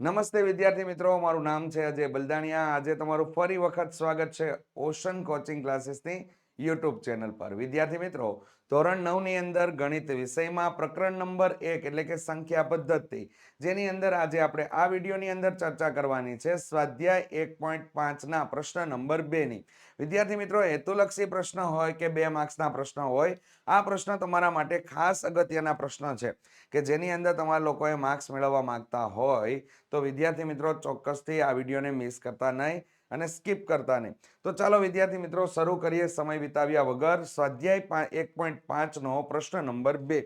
નમસ્તે વિદ્યાર્થી મિત્રો, મારું નામ છે અજય બલદાણિયા. આજે તમારું ફરી વખત સ્વાગત છે ઓશન કોચિંગ ક્લાસીસની. યુટ્યુબ ચેનલ પર. વિદ્યાર્થી મિત્રો, ધોરણ નવની અંદર ગણિત વિષયમાં પ્રકરણ નંબર એક એટલે કે સંખ્યા પદ્ધતિ, જેની અંદર આજે આપણે આ વિડીયોની અંદર ચર્ચા કરવાની છે. સ્વાધ્યાય એક પોઈન્ટ પાંચના પ્રશ્ન નંબર બેની વિદ્યાર્થી મિત્રો, હેતુલક્ષી પ્રશ્ન હોય કે બે માર્ક્સના પ્રશ્ન હોય, આ પ્રશ્ન તમારા માટે ખાસ અગત્યના પ્રશ્ન છે કે જેની અંદર તમારા લોકોએ માર્ક્સ મેળવવા માંગતા હોય તો વિદ્યાર્થી મિત્રો ચોક્કસથી આ વિડીયોને મિસ કરતા નહીં. અને સ્કીપ કરતા નહીં. તો ચાલો વિદ્યાર્થી મિત્રો, શરૂ કરીએ સમય વિતાવ્યા વગર. સ્વાધ્યાય એક પોઈન્ટ પાંચનો પ્રશ્ન નંબર બે.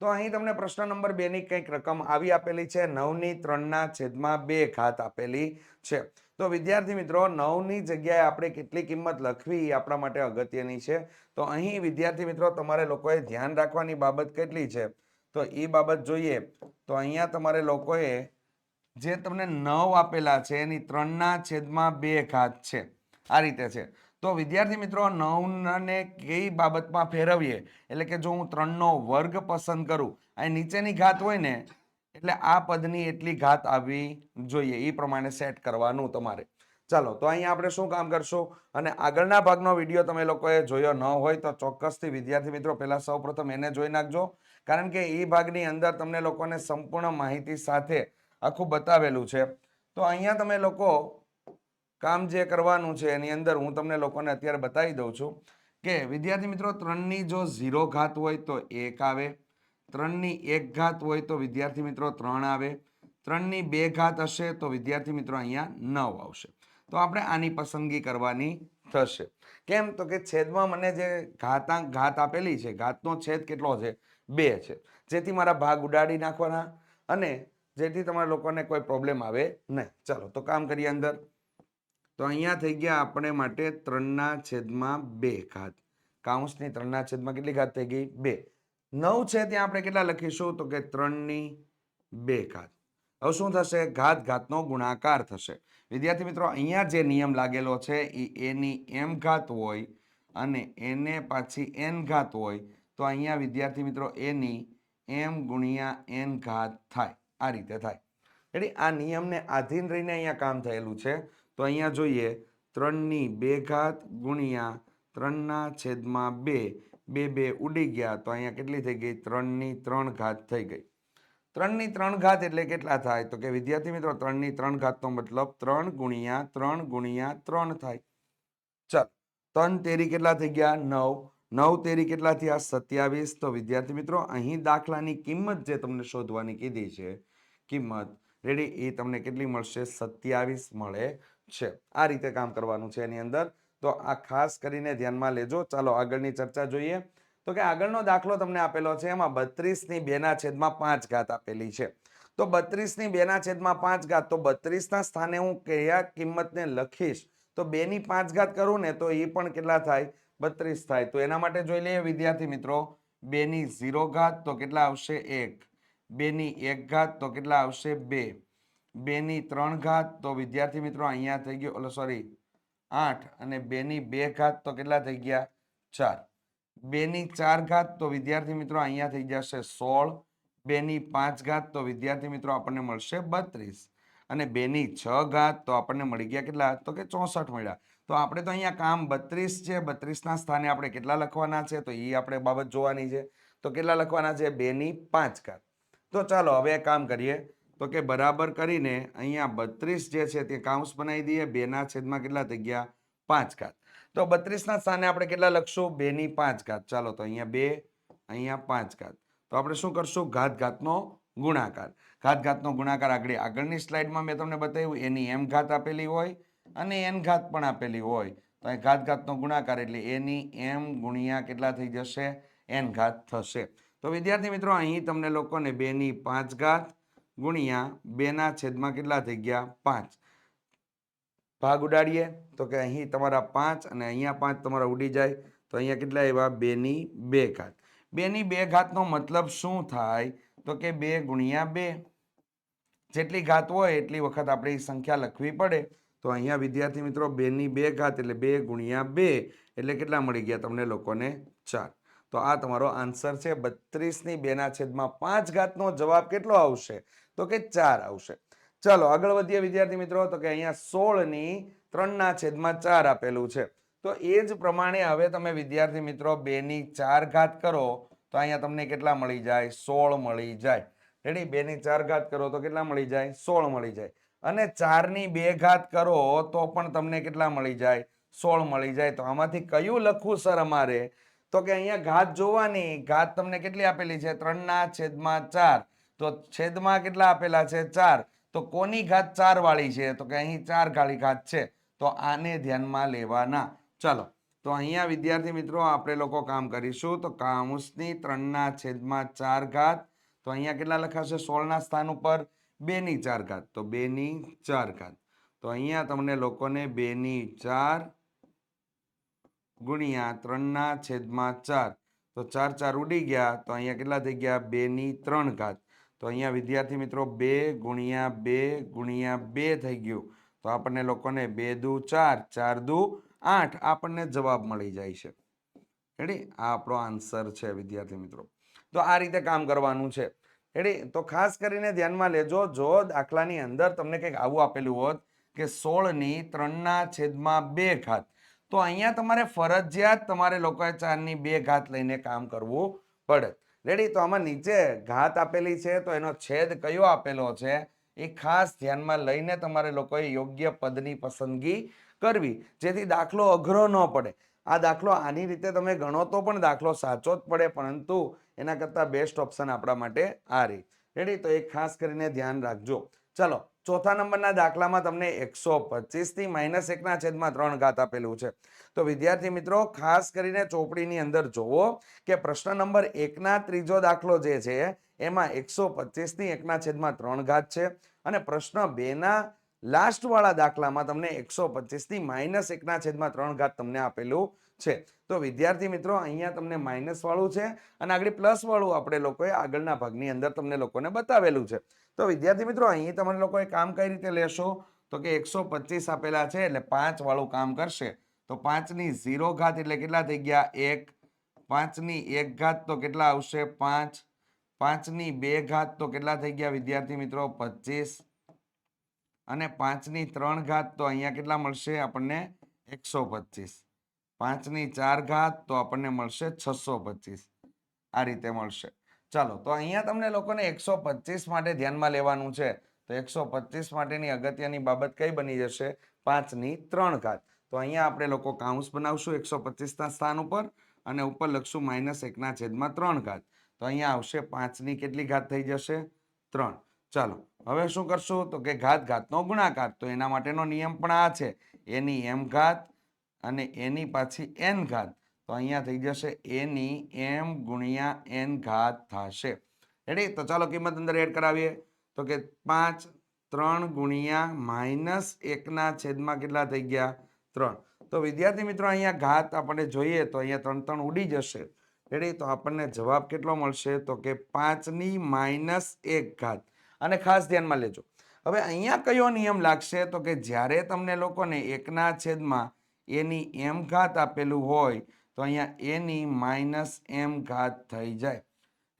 તો અહીં તમને પ્રશ્ન નંબર બેની કંઈક રકમ આવી આપેલી છે. નવની ત્રણના છેદમાં બે ઘાત આપેલી છે. તો વિદ્યાર્થી મિત્રો, નવની જગ્યાએ આપણે કેટલી કિંમત લખવી એ આપણા માટે અગત્યની છે. તો અહીં વિદ્યાર્થી મિત્રો, તમારે લોકોએ ધ્યાન રાખવાની બાબત કેટલી છે? તો એ બાબત જોઈએ. તો અહીંયા તમારે લોકોએ જે તમને નવ આપેલા છે, એની ત્રણના છેદમાં બે ઘાત છે. આ રીતે છે. તો વિદ્યાર્થી મિત્રો, નવને કઈ બાબતમાં ફેરવીએ? એટલે કે જો હું ત્રણનો વર્ગ પસંદ કરું અહીં નીચેની ઘાત હોય ને, એટલે આ પદની એટલી ઘાત આવવી જોઈએ. એ પ્રમાણે સેટ કરવાનું તમારે. ચાલો, તો અહીંયા આપણે શું કામ કરશું? અને આગળના ભાગનો વીડિયો તમે લોકોએ જોયો ન હોય તો ચોક્કસથી વિદ્યાર્થી મિત્રો, પહેલાં સૌપ્રથમ એને જોઈ નાખજો. કારણ કે એ ભાગની અંદર તમને લોકોને સંપૂર્ણ માહિતી સાથે આખું બતાવેલું છે. તો અહીંયા તમે લોકો કામ જે કરવાનું છે એની અંદર હું તમને લોકોને અત્યારે બતાવી દઉં છું કે વિદ્યાર્થી મિત્રો ત્રણની જો ઝીરો ઘાત હોય તો એક આવે, ત્રણની એક ઘાત હોય તો વિદ્યાર્થી મિત્રો ત્રણ આવે, ત્રણની બે ઘાત હશે તો વિદ્યાર્થી મિત્રો અહીંયા નવ આવશે. તો આપણે આની પસંદગી કરવાની થશે. કેમ? તો કે છેદમાં મને જે ઘાતાંક ઘાત આપેલી છે, ઘાતનો છેદ કેટલો છે? બે છે. જેથી મારા ભાગ ઉડાડી નાખવાના અને જેથી તમારા લોકોને કોઈ પ્રોબ્લેમ આવે નહીં. ચાલો, તો કામ કરીએ અંદર. તો અહીંયા થઈ ગયા આપણે માટે ત્રણના છેદમાં બે ઘાત. કાઉન્સની ત્રણના છેદમાં કેટલી ઘાત થઈ ગઈ? બે. નવ છે ત્યાં આપણે કેટલા લખીશું? તો કે ત્રણની બે ઘાત. હવે શું થશે? ઘાત ઘાતનો ગુણાકાર થશે. વિદ્યાર્થી મિત્રો, અહીંયા જે નિયમ લાગેલો છે એ એની એમ ઘાત હોય અને એને પાછી એન ઘાત હોય, તો અહીંયા વિદ્યાર્થી મિત્રો એની એમ ગુણ્યા એન ઘાત થાય. આ રીતે થાય. એટલે આ નિયમને આધીન રહીને અહીંયા કામ થયેલું છે. તો અહીંયા જોઈએ, ત્રણની બે ઘાત ગુણ્યા ત્રણના છેદમાં બે બે બે ઉડી ગયા. તો અહીંયા કેટલી થઈ ગઈ? ત્રણની ત્રણ ઘાત થઈ ગઈ. ત્રણની ત્રણ ઘાત એટલે કેટલા થાય? તો કે વિદ્યાર્થી મિત્રો, ત્રણની ત્રણ ઘાતનો મતલબ ત્રણ ગુણ્યા ત્રણ ગુણ્યા ત્રણ થાય. ચાલ, ત્રણ તેરી કેટલા થઈ ગયા? નવ. નવ તેરી કેટલા થયા? સત્યાવીસ. તો વિદ્યાર્થી મિત્રો, અહીં દાખલાની કિંમત જે તમને શોધવાની કીધી છે કિંમત. રેડી એ તમને કેટલી મળશે? સત્યાવીસ મળે છે. આ રીતે કામ કરવાનું છે એની અંદર. તો આ ખાસ કરીને ધ્યાનમાં લેજો. ચાલો આગળની ચર્ચા જોઈએ. તો કે આગળનો દાખલો તમને આપેલો છે, એમાં બત્રીસની બેના છેદમાં પાંચ ઘાત આપેલી છે. તો બત્રીસની બેના છેદમાં પાંચ ઘાત, તો બત્રીસના સ્થાને હું કયા કિંમતને લખીશ? તો બેની પાંચ ઘાત કરું ને તો એ પણ કેટલા થાય? બત્રીસ થાય. તો એના માટે જોઈ લઈએ વિદ્યાર્થી મિત્રો. બેની ઝીરો ઘાત, તો કેટલા આવશે? એક. બેની એક ઘાત તો કેટલા આવશે? બે. બેની ત્રણ ઘાત તો વિદ્યાર્થી મિત્રો અહીંયા થઈ ગયો, ઓલો સોરી આઠ. અને બેની બે ઘાત તો કેટલા થઈ ગયા? ચાર. બેની ચાર ઘાત તો વિદ્યાર્થી મિત્રો અહીંયા થઈ જશે સોળ. બેની પાંચ ઘાત તો વિદ્યાર્થી મિત્રો આપણને મળશે બત્રીસ. અને બેની છ ઘાત તો આપણને મળી ગયા કેટલા? તો કે ચોસઠ મળ્યા. તો આપણે તો અહીંયા કામ બત્રીસ છે. બત્રીસના સ્થાને આપણે કેટલા લખવાના છે? તો એ આપણે બાબત જોવાની છે. તો કેટલા લખવાના છે? બેની પાંચ ઘાત. તો ચાલો હવે કામ કરીએ. તો કે બરાબર કરીને અહીંયા બત્રીસ જે છે તે કાઉન્સ બનાવી દઈએ. બેના છેદમાં કેટલા થઈ ગયા? પાંચ ઘાત. તો બત્રીસના સ્થાને આપણે કેટલા લખશું? બેની પાંચ ઘાત. ચાલો તો અહીંયા બે, અહીંયા પાંચ ઘાત. તો આપણે શું કરશું? ઘાત ઘાતનો ગુણાકાર. ઘાત ઘાતનો ગુણાકાર આગળ, આગળની સ્લાઇડમાં મેં તમને બતાવ્યું, એની એમ ઘાત આપેલી હોય અને એન ઘાત પણ આપેલી હોય. તો અહીં ઘાત ઘાતનો ગુણાકાર એટલે એની એમ ગુણ્યા કેટલા થઈ જશે? એન ઘાત થશે. તો વિદ્યાર્થી મિત્રો, અહીં તમને લોકોને બેની પાંચ ઘાત ગુણ્યા બેના છેદમાં કેટલા થઈ ગયા? પાંચ. ભાગ ઉડાડીએ. તો કે અહીં તમારા પાંચ અને અહીંયા પાંચ તમારા ઉડી જાય. તો અહીંયા કેટલા એવા બેની બે ઘાત. બેની બે ઘાતનો મતલબ શું થાય? તો કે બે ગુણ્યા બે. જેટલી ઘાત હોય એટલી વખત આપણે સંખ્યા લખવી પડે. તો અહીંયા વિદ્યાર્થી મિત્રો, બેની બે ઘાત એટલે બે ગુણ્યા બે. એટલે કેટલા મળી ગયા? તમને લોકોને ચાર. તો આ તમારો આન્સર છે બત્રીસની બેના છેદમાં પાંચ ઘાતનો જવાબ કેટલો આવશે? તો કે ચાર આવશે. ચાલો, આગળ વધીએ વિદ્યાર્થી મિત્રો, તો કે અહીંયા સોળની ત્રણના છેદમાં ચાર આપેલું છે. તો એ જ પ્રમાણે હવે તમે વિદ્યાર્થી મિત્રો બે ની ચાર ઘાત કરો, તો અહીંયા તમને કેટલા મળી જાય? સોળ મળી જાય. રેડી? બે ની ચાર ઘાત કરો, તો કેટલા મળી જાય? સોળ મળી જાય. અને ચારની બે ઘાત કરો, તો પણ તમને કેટલા મળી જાય? સોળ મળી જાય. તો આમાંથી કયું લખવું, સર, અમારે? તો કે અહીંયા ઘાત જોવાની, ઘાત તમને કેટલી આપેલી છે? ત્રણના છેદમાં ચાર. તો છેદમાં કેટલા આપેલા છે? ચાર. તો કોની ઘાત ચાર વાળી છે? તો કે અહીં ચાર ગાળી ઘાત છે. તો આને ધ્યાનમાં લેવાના. ચાલો, તો અહીંયા વિદ્યાર્થી મિત્રો, આપણે લોકો કામ કરીશું. તો કાઉન્સની ત્રણના છેદમાં ચાર ઘાત. તો અહીંયા કેટલા લખાશે? સોળના સ્થાન ઉપર બેની ચાર ઘાત. તો બેની ચાર ઘાત. તો અહીંયા તમને લોકોને બેની ચાર ગુણ્યા ત્રણના છેદમાં ચાર. તો ચાર ચાર ઉડી ગયા, તો અહીંયા કેટલા થઈ ગયા? બેની ત્રણ ઘાત. તો અહીંયા વિદ્યાર્થી મિત્રો બે ગુણ્યા બે ગુણ્યા બે થઈ ગયું. તો આપણને લોકોને બે દુ ચાર ચાર દુ આઠ આપણને જવાબ મળી જાય છે. રેડી આ આપણો આન્સર છે વિદ્યાર્થી મિત્રો. તો આ રીતે કામ કરવાનું છે. રેડી તો ખાસ કરીને ધ્યાનમાં લેજો, જો દાખલાની અંદર તમને કંઈક આવું આપેલું હોત કે સોળની ત્રણના છેદમાં બે ઘાત. તો અહીંયા તમારે ફરજિયાત તમારે લોકોએ ચારની બે ઘાત લઈને કામ કરવું પડે. રેડી તો આમાં નીચે ઘાત આપેલી છે, તો એનો છેદ કયો આપેલો છે? એ ખાસ ધ્યાનમાં લઈને તમારે લોકોએ યોગ્ય પદની પસંદગી કરવી, જેથી દાખલો અઘરો ન પડે. આ દાખલો આની રીતે તમે ગણો તો પણ દાખલો સાચો જ પડે, પરંતુ એના કરતાં બેસ્ટ ઓપ્શન આપણા માટે આ રહી. રેડી તો એ ખાસ કરીને ધ્યાન રાખજો. ચલો ચોથા નંબરના દાખલામાં તમને એકસો પચીસથી માઇનસ એકના છેદમાં ત્રણ ઘાત આપેલું છે. તો વિદ્યાર્થી મિત્રો, ખાસ કરીને ચોપડીની અંદર જોવો કે પ્રશ્ન નંબર એકના ત્રીજો દાખલો જે છે, એમાં એકસો પચીસની એકના છેદમાં ત્રણ ઘાત છે અને પ્રશ્ન બેના લાસ્ટવાળા દાખલામાં તમને એકસો પચીસથી માઇનસ એકના છેદમાં ત્રણ ઘાત તમને આપેલું છે. તો વિદ્યાર્થી મિત્રો, અહીંયા તમને માઇનસ વાળું છે અને આગળ પ્લસ વાળું આપણે લોકોએ આગળના ભાગની અંદર તમને લોકોને બતાવેલું છે. તો વિદ્યાર્થી મિત્રો, અહીં તમે લોકોએ કામ કઈ રીતે લેશો? તો કે એકસો આપેલા છે એટલે પાંચ વાળું કામ કરશે. તો પાંચની ઝીરો ઘાત એટલે કેટલા થઈ ગયા? એક. પાંચની એક ઘાત તો કેટલા આવશે? પાંચ. પાંચની બે ઘાત તો કેટલા થઈ ગયા વિદ્યાર્થી મિત્રો? પચીસ. અને પાંચની ત્રણ ઘાત તો અહીંયા કેટલા મળશે? આપણને એકસો પચીસ. પાંચની ચાર ઘાત તો આપણને મળશે છસો પચીસ. આ રીતે મળશે. ચાલો, તો અહીંયા તમને લોકોને એકસો પચીસ માટે ધ્યાનમાં લેવાનું છે. તો એકસો પચીસ માટેની અગત્યની બાબત કઈ બની જશે? પાંચની ત્રણ ઘાત. તો અહીંયા આપણે લોકો કાઉન્સ બનાવશું એકસો પચીસના સ્થાન ઉપર અને ઉપર લખશું માઇનસ એકના છેદમાં ત્રણ ઘાત. તો અહીંયા આવશે પાંચની કેટલી ઘાત થઈ જશે? ત્રણ. ચાલો, હવે શું કરશું? તો કે ઘાત ઘાતનો ગુણાકાર. તો એના માટેનો નિયમ પણ આ છે. એની એમ ઘાત અને એની પાછી એન ઘાત. તો અહીંયા થઈ જશે એની એમ ગુણ્યા એન ઘાત થશે. રેડી તો ચાલો કિંમત અંદર એડ કરાવીએ. તો કે પાંચ, ત્રણ ગુણ્યા માઇનસ એકના છેદમાં કેટલા થઈ ગયા? ત્રણ. તો વિદ્યાર્થી મિત્રો, અહીંયા ઘાત આપણે જોઈએ તો અહીંયા ત્રણ ત્રણ ઉડી જશે. રેડી તો આપણને જવાબ કેટલો મળશે? તો કે પાંચની માઇનસ એક ઘાત. અને ખાસ ધ્યાનમાં લેજો. હવે અહીંયા કયો નિયમ લાગશે? તો કે જ્યારે તમને લોકોને એકના છેદમાં એની એમ ઘાત આપેલું હોય તો અહીંયા એની માઇનસ એમ ઘાત થઈ જાય.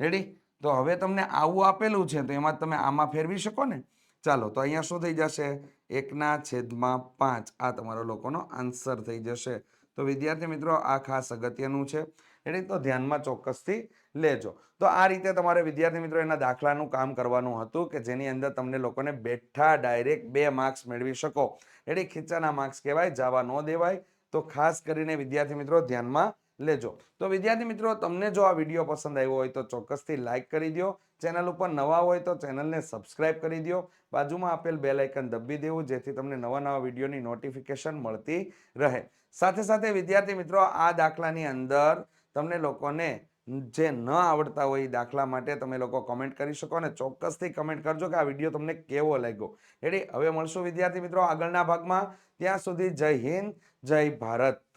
રેડી તો હવે તમને આવું આપેલું છે તો એમાં તમે આમાં ફેરવી શકો ને? ચાલો, તો અહીંયા શું થઈ જશે? એકના છેદમાં પાંચ. આ તમારો લોકોનો આન્સર થઈ જશે. તો વિદ્યાર્થી મિત્રો, આ ખાસ અગત્યનું છે. એટલે તો ધ્યાનમાં ચોક્કસથી લેજો. તો આ રીતે તમારે વિદ્યાર્થી મિત્રો એના દાખલાનું કામ કરવાનું હતું કે જેની અંદર તમને લોકોને બેઠા ડાયરેક્ટ બે માર્ક્સ મેળવી શકો. એટલે ખીચાના માર્ક્સ કહેવાય, જવા ન દેવાય. તો ખાસ કરીને વિદ્યાર્થી મિત્રો ધ્યાનમાં લેજો. તો વિદ્યાર્થી મિત્રો, તમને જો આ વીડિયો પસંદ આવ્યો હોય તો ચોક્કસથી લાઇક કરી દો ચેનલ ઉપર નવા હોય તો ચેનલને સબસ્ક્રાઇબ કરી દો બાજુમાં આપેલ બે લાઇકન દબી દેવું, જેથી તમને નવા નવા વિડીયોની નોટિફિકેશન મળતી રહે. સાથે સાથે વિદ્યાર્થી મિત્રો, આ દાખલાની અંદર તમને લોકોને જે ન આવડતા હોય એ દાખલા માટે તમે લોકો કમેન્ટ કરી શકો અને ચોક્કસથી કમેન્ટ કરજો કે આ વીડિયો તમને કેવો લાગ્યો. રેડી હવે મળશું વિદ્યાર્થી મિત્રો આગળના ભાગમાં. ત્યાં સુધી જય હિન્દ, જય ભારત.